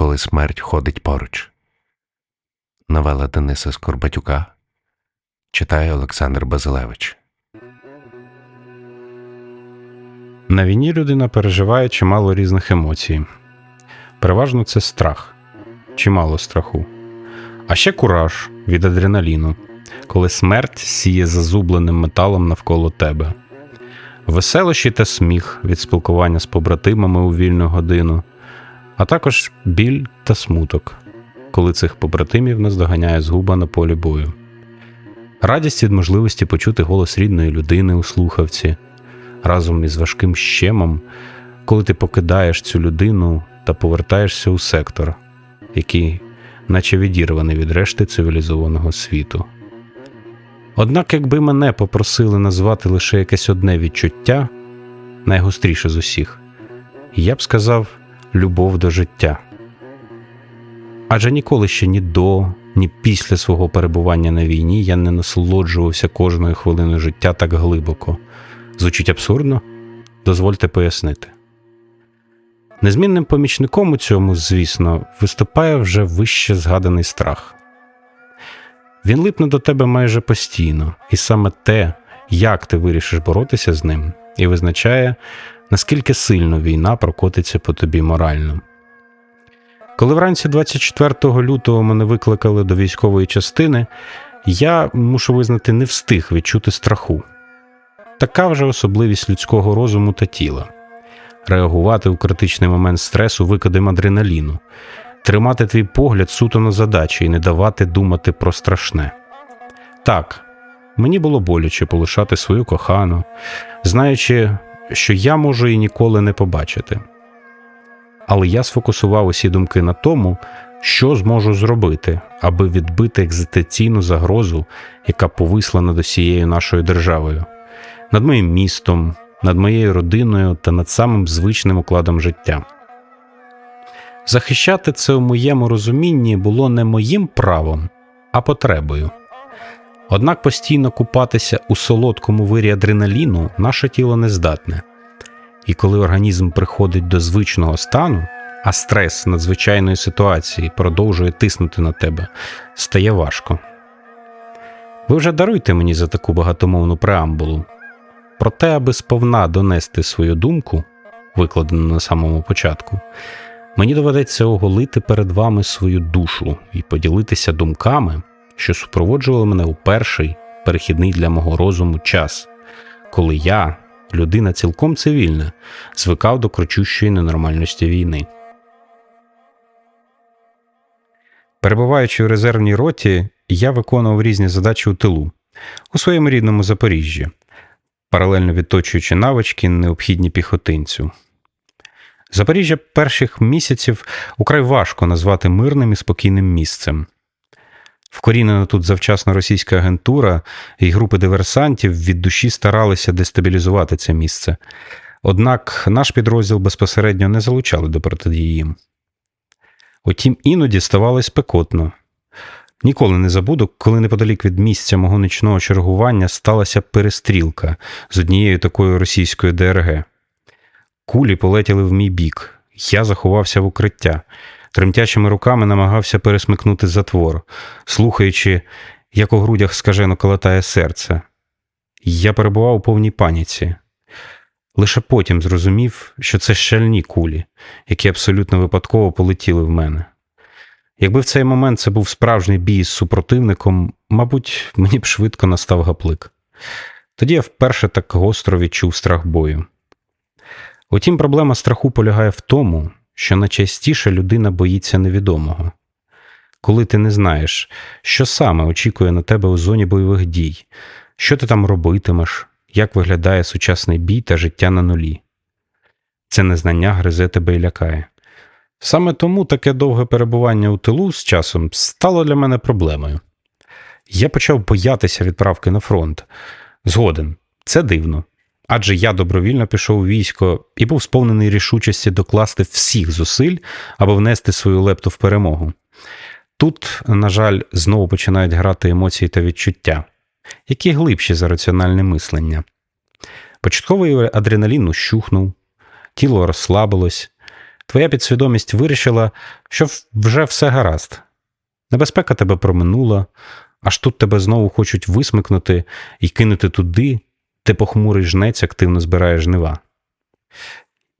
коли смерть ходить поруч. Новела Дениса Скорбатюка читає Олександр Базилевич. На війні людина переживає чимало різних емоцій. Переважно це страх, чимало страху. А ще кураж від адреналіну, коли смерть сіє зазубленим металом навколо тебе, веселощі та сміх від спілкування з побратимами у вільну годину, а також біль та смуток, коли цих побратимів наздоганяє згуба на полі бою. Радість від можливості почути голос рідної людини у слухавці разом із важким щемом, коли ти покидаєш цю людину та повертаєшся у сектор, який наче відірваний від решти цивілізованого світу. Однак, якби мене попросили назвати лише якесь одне відчуття, найгостріше з усіх, я б сказав любов до життя. Адже ніколи ще ні до, ні після свого перебування на війні я не насолоджувався кожною хвилиною життя так глибоко. Звучить абсурдно? Дозвольте пояснити. Незмінним помічником у цьому, звісно, виступає вже вище згаданий страх. Він липне до тебе майже постійно, і саме те, як ти вирішиш боротися з ним, і визначає, наскільки сильно війна прокотиться по тобі морально. Коли вранці 24 лютого мене викликали до військової частини, я мушу визнати не встиг відчути страху. Така вже особливість людського розуму та тіла реагувати у критичний момент стресу викидом адреналіну, тримати твій погляд суто на задачі і не давати думати про страшне. Так, мені було боляче полишати свою кохану, знаючи, що я можу її ніколи не побачити. Але я сфокусував усі думки на тому, що зможу зробити, аби відбити екзистенційну загрозу, яка повисла над усією нашою державою, над моїм містом, над моєю родиною та над самим звичним укладом життя. Захищати це у моєму розумінні було не моїм правом, а потребою. Однак постійно купатися у солодкому вирі адреналіну наше тіло не здатне, і коли організм приходить до звичного стану, а стрес надзвичайної ситуації продовжує тиснути на тебе, стає важко. Ви вже даруйте мені за таку багатомовну преамбулу. Проте, аби сповна донести свою думку, викладену на самому початку, мені доведеться оголити перед вами свою душу і поділитися думками, що супроводжували мене у перший перехідний для мого розуму час, коли я, людина цілком цивільна, звикав до кричущої ненормальності війни. Перебуваючи у резервній роті, я виконував різні задачі у тилу у своєму рідному Запоріжжі паралельно відточуючи навички, необхідні піхотинцю. Запоріжжя перших місяців украй важко назвати мирним і спокійним місцем. Вкорінена тут завчасно російська агентура і групи диверсантів від душі старалися дестабілізувати це місце. Однак наш підрозділ безпосередньо не залучали до протидії. Утім, іноді ставалось спекотно. Ніколи не забуду, коли неподалік від місця мого нічного чергування сталася перестрілка з однією такою російською ДРГ. Кулі полетіли в мій бік. Я заховався в укриття, тремтячими руками намагався пересмикнути затвор, слухаючи, як у грудях скажено колотає серце. Я перебував у повній паніці. Лише потім зрозумів, що це щальні кулі, які абсолютно випадково полетіли в мене. Якби в цей момент це був справжній бій з супротивником, мабуть, мені б швидко настав гаплик. Тоді я вперше так гостро відчув страх бою. Утім, проблема страху полягає в тому, що найчастіше людина боїться невідомого. Коли ти не знаєш, що саме очікує на тебе у зоні бойових дій, що ти там робитимеш, як виглядає сучасний бій та життя на нулі. Це незнання гризе тебе і лякає. Саме тому таке довге перебування у тилу з часом стало для мене проблемою. Я почав боятися відправки на фронт. Згоден, це дивно. Адже я добровільно пішов у військо і був сповнений рішучості докласти всіх зусиль, аби внести свою лепту в перемогу. Тут, на жаль, знову починають грати емоції та відчуття, які глибші за раціональне мислення. Початковий адреналін ущухнув, тіло розслабилось, твоя підсвідомість вирішила, що вже все гаразд. Небезпека тебе проминула, аж тут тебе знову хочуть висмикнути і кинути туди, де похмурий жнець активно збирає жнива.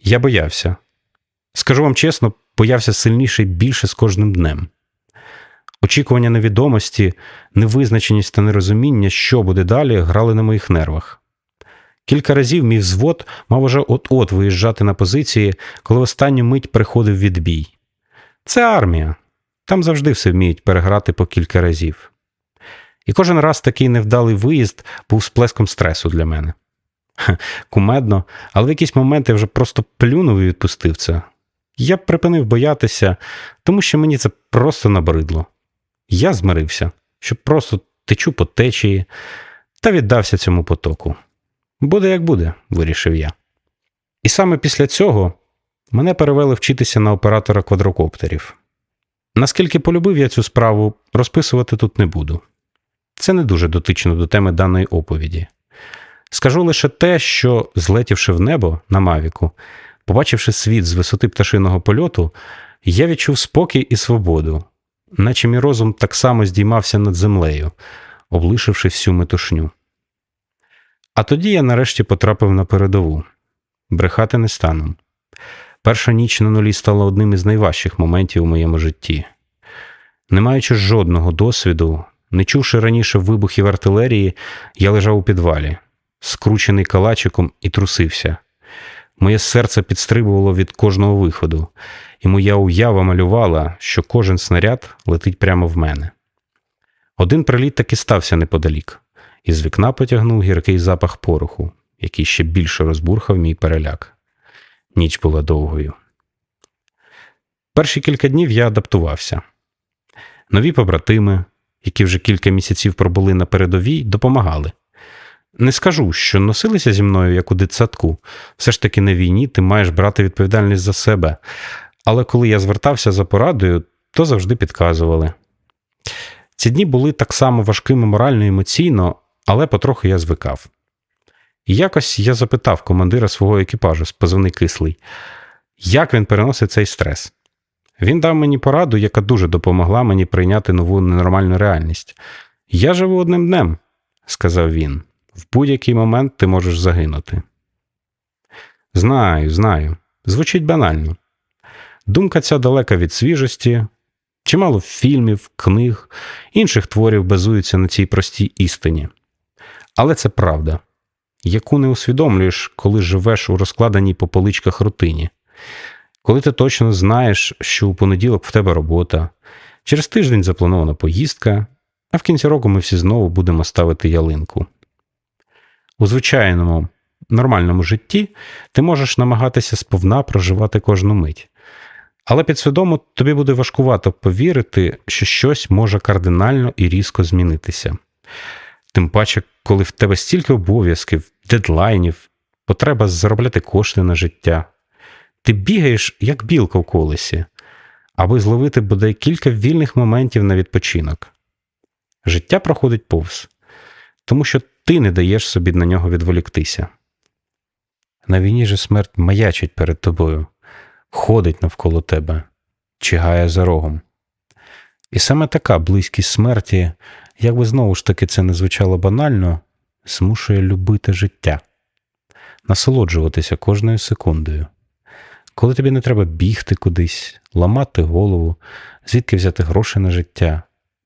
Я боявся. Скажу вам чесно, боявся сильніше і більше з кожним днем. Очікування невідомості, невизначеність та нерозуміння, що буде далі, грали на моїх нервах. Кілька разів мій взвод мав уже от-от виїжджати на позиції, коли в останню мить приходив відбій. Це армія. Там завжди все вміють переграти по кілька разів. І кожен раз такий невдалий виїзд був сплеском стресу для мене. Хе, Кумедно, але в якісь моменти я вже просто плюнув і відпустив це. Я припинив боятися, тому що мені це просто набридло. Я змирився, що просто течу по течії та віддався цьому потоку. Буде як буде, вирішив я. І саме після цього мене перевели вчитися на оператора квадрокоптерів. Наскільки полюбив я цю справу, розписувати тут не буду. Це не дуже дотично до теми даної оповіді. Скажу лише те, що, злетівши в небо на Мавіку, побачивши світ з висоти пташиного польоту, я відчув спокій і свободу, наче мій розум так само здіймався над землею, облишивши всю метушню. А тоді я нарешті потрапив на передову. Брехати не стану. Перша ніч на нулі стала одним із найважчих моментів у моєму житті. Не маючи жодного досвіду, не чувши раніше вибухів артилерії, я лежав у підвалі, скручений калачиком і трусився. Моє серце підстрибувало від кожного виходу, і моя уява малювала, що кожен снаряд летить прямо в мене. Один приліт таки стався неподалік, і з вікна потягнув гіркий запах пороху, який ще більше розбурхав мій переляк. Ніч була довгою. Перші кілька днів я адаптувався. Нові побратими, які вже кілька місяців пробули на передовій, допомагали. Не скажу, що носилися зі мною як у дитсадку. Все ж таки на війні ти маєш брати відповідальність за себе. Але коли я звертався за порадою, то завжди підказували. Ці дні були так само важкими морально і емоційно, але потроху я звикав. І якось я запитав командира свого екіпажу з позивний кислий, як він переносить цей стрес. Він дав мені пораду, яка дуже допомогла мені прийняти нову ненормальну реальність. Я живу одним днем, сказав він. В будь-який момент ти можеш загинути. Знаю, знаю. Звучить банально. Думка ця далека від свіжості. Чимало фільмів, книг, інших творів базуються на цій простій істині. Але це правда, яку не усвідомлюєш, коли живеш у розкладеній по поличках рутині. Коли ти точно знаєш, що у понеділок в тебе робота, через тиждень запланована поїздка, а в кінці року ми всі знову будемо ставити ялинку. У звичайному, нормальному житті ти можеш намагатися сповна проживати кожну мить. Але підсвідомо тобі буде важкувато повірити, що щось може кардинально і різко змінитися. Тим паче, коли в тебе стільки обов'язків, дедлайнів, потреба заробляти кошти на життя. Ти бігаєш, як білка в колесі, аби зловити бодай кілька вільних моментів на відпочинок. Життя проходить повз, тому що ти не даєш собі на нього відволіктися. На війні же смерть маячить перед тобою, ходить навколо тебе, чигає за рогом. І саме така близькість смерті, як би знову ж таки це не звучало банально, змушує любити життя, насолоджуватися кожною секундою. Коли тобі не треба бігти кудись, ламати голову, звідки взяти гроші на життя,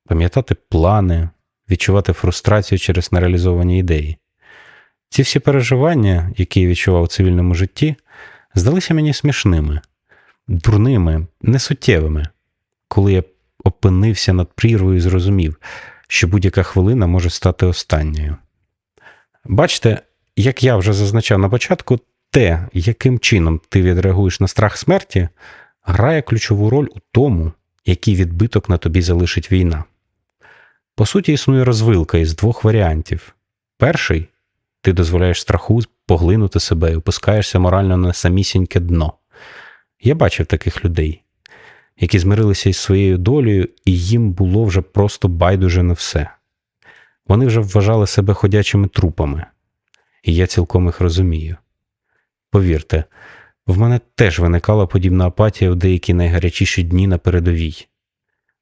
пам'ятати плани, відчувати фрустрацію через нереалізовані ідеї. Ці всі переживання, які я відчував у цивільному житті, здалися мені смішними, дурними, несуттєвими, коли я опинився над прірвою і зрозумів, що будь-яка хвилина може стати останньою. Бачите, як я вже зазначав на початку, те, яким чином ти відреагуєш на страх смерті, грає ключову роль у тому, який відбиток на тобі залишить війна. По суті, існує розвилка із двох варіантів. Перший ти дозволяєш страху поглинути себе і опускаєшся морально на самісіньке дно. Я бачив таких людей, які змирилися із своєю долею, і їм було вже просто байдуже на все. Вони вже вважали себе ходячими трупами, і я цілком їх розумію. Повірте, В мене теж виникала подібна апатія в деякі найгарячіші дні на передовій.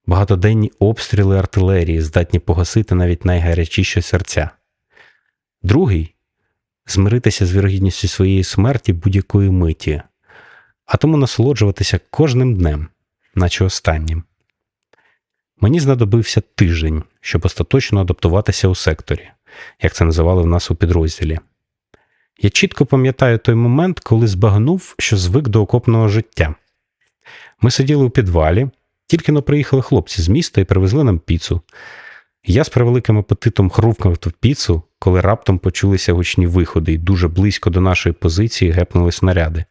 Багатоденні обстріли артилерії здатні погасити навіть найгарячіші серця. Другий змиритися з вірогідністю своєї смерті будь-якої миті, а тому насолоджуватися кожним днем, наче останнім. Мені знадобився тиждень, щоб остаточно адаптуватися у секторі, як це називали в нас у підрозділі. Я чітко пам'ятаю той момент, коли збагнув, що звик до окопного життя. Ми сиділи у підвалі, тільки но приїхали хлопці з міста і привезли нам піцу. Я з превеликим апетитом хрупкав в піцу, коли раптом почулися гучні виходи, і дуже близько до нашої позиції гепнули снаряди.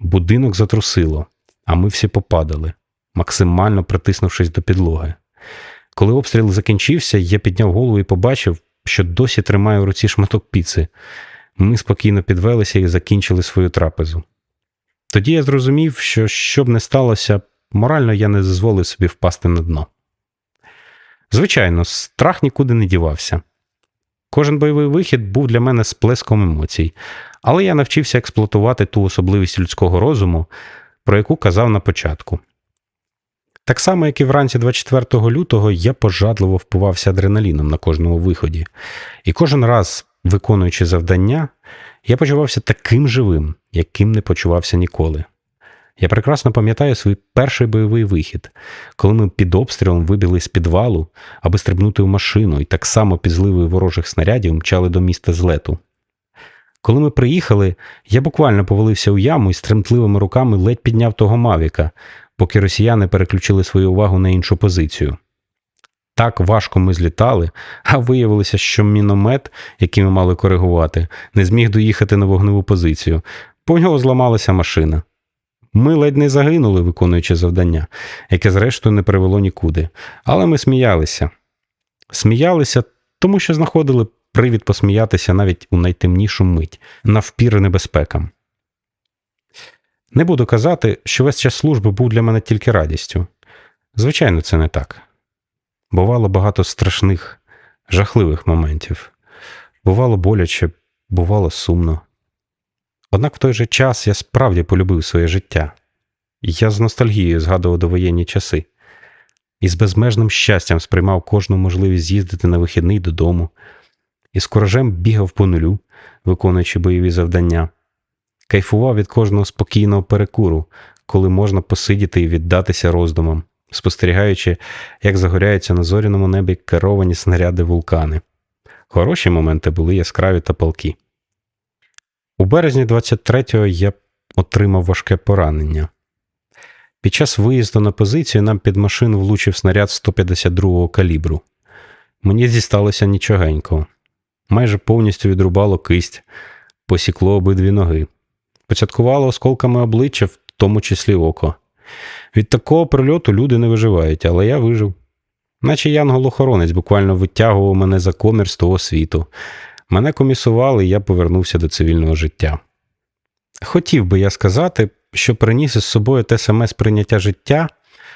Будинок затрусило, а ми всі попадали, максимально притиснувшись до підлоги. Коли обстріл закінчився, я підняв голову і побачив, що досі тримаю в руці шматок піци. Ми спокійно підвелися і закінчили свою трапезу. Тоді я зрозумів, що що б не сталося, морально я не дозволив собі впасти на дно. Звичайно, страх нікуди не дівався. Кожен бойовий вихід був для мене сплеском емоцій, але я навчився експлуатувати ту особливість людського розуму, про яку казав на початку. Так само, як і вранці 24 лютого, я пожадливо впивався адреналіном на кожному виході, і кожен раз, виконуючи завдання, я почувався таким живим, яким не почувався ніколи. Я прекрасно пам'ятаю свій перший бойовий вихід, коли ми під обстрілом вибігли з підвалу, аби стрибнути в машину, і так само під зливою ворожих снарядів мчали до міста злету. Коли ми приїхали, я буквально повалився у яму і з тремтливими руками ледь підняв того мавіка, поки росіяни переключили свою увагу на іншу позицію. Так важко ми злітали, а виявилося, що міномет, який ми мали коригувати, не зміг доїхати на вогневу позицію, по нього зламалася машина. Ми ледь не загинули, виконуючи завдання, яке, зрештою, не привело нікуди. Але ми сміялися. Сміялися, тому що знаходили привід посміятися навіть у найтемнішу мить, навпір небезпекам. Не буду казати, що весь час служби був для мене тільки радістю. Звичайно, це не так. Бувало багато страшних, жахливих моментів. Бувало боляче, бувало сумно. Однак в той же час я справді полюбив своє життя. Я з ностальгією згадував довоєнні часи і з безмежним щастям сприймав кожну можливість з'їздити на вихідний додому, і з коражем бігав по нулю, виконуючи бойові завдання, кайфував від кожного спокійного перекуру, коли можна посидіти і віддатися роздумам, спостерігаючи, як загоряються на зоряному небі керовані снаряди вулкани. Хороші моменти були яскраві та палкі. У березні 23-го я отримав важке поранення. Під час виїзду на позицію нам під машину влучив снаряд 152-го калібру. Мені дісталося нічогенького. Майже повністю відрубало кисть, посікло обидві ноги, поцяткувало осколками обличчя, в тому числі око. Від такого прильоту люди не виживають, але я вижив. Наче янгол-охоронець буквально витягував мене за комір з того світу. Мене комісували, і я повернувся до цивільного життя. Хотів би я сказати, що приніс із собою те саме сприйняття життя,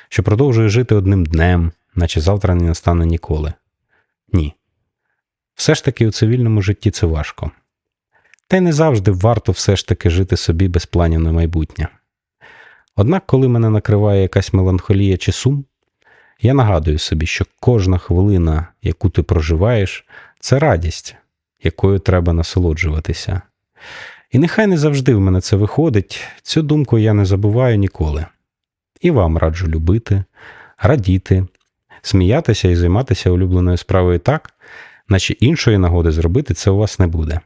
що продовжує жити одним днем, наче завтра не настане ніколи. Ні. Все ж таки у цивільному житті це важко. Та й не завжди варто все ж таки жити собі без планів на майбутнє. Однак, коли мене накриває якась меланхолія чи сум, я нагадую собі, що кожна хвилина, яку ти проживаєш, це радість, якою треба насолоджуватися. І нехай не завжди в мене це виходить, цю думку я не забуваю ніколи. І вам раджу любити, радіти, сміятися і займатися улюбленою справою так, наче іншої нагоди зробити це у вас не буде.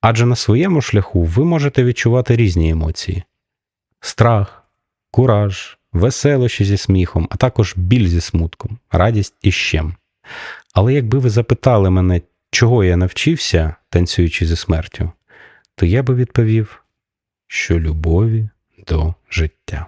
Адже на своєму шляху ви можете відчувати різні емоції: страх, кураж, веселощі зі сміхом, а також біль зі смутком, радість і щем. Але якби ви запитали мене, чого я навчився, танцюючи зі смертю, то я би відповів, що любові до життя.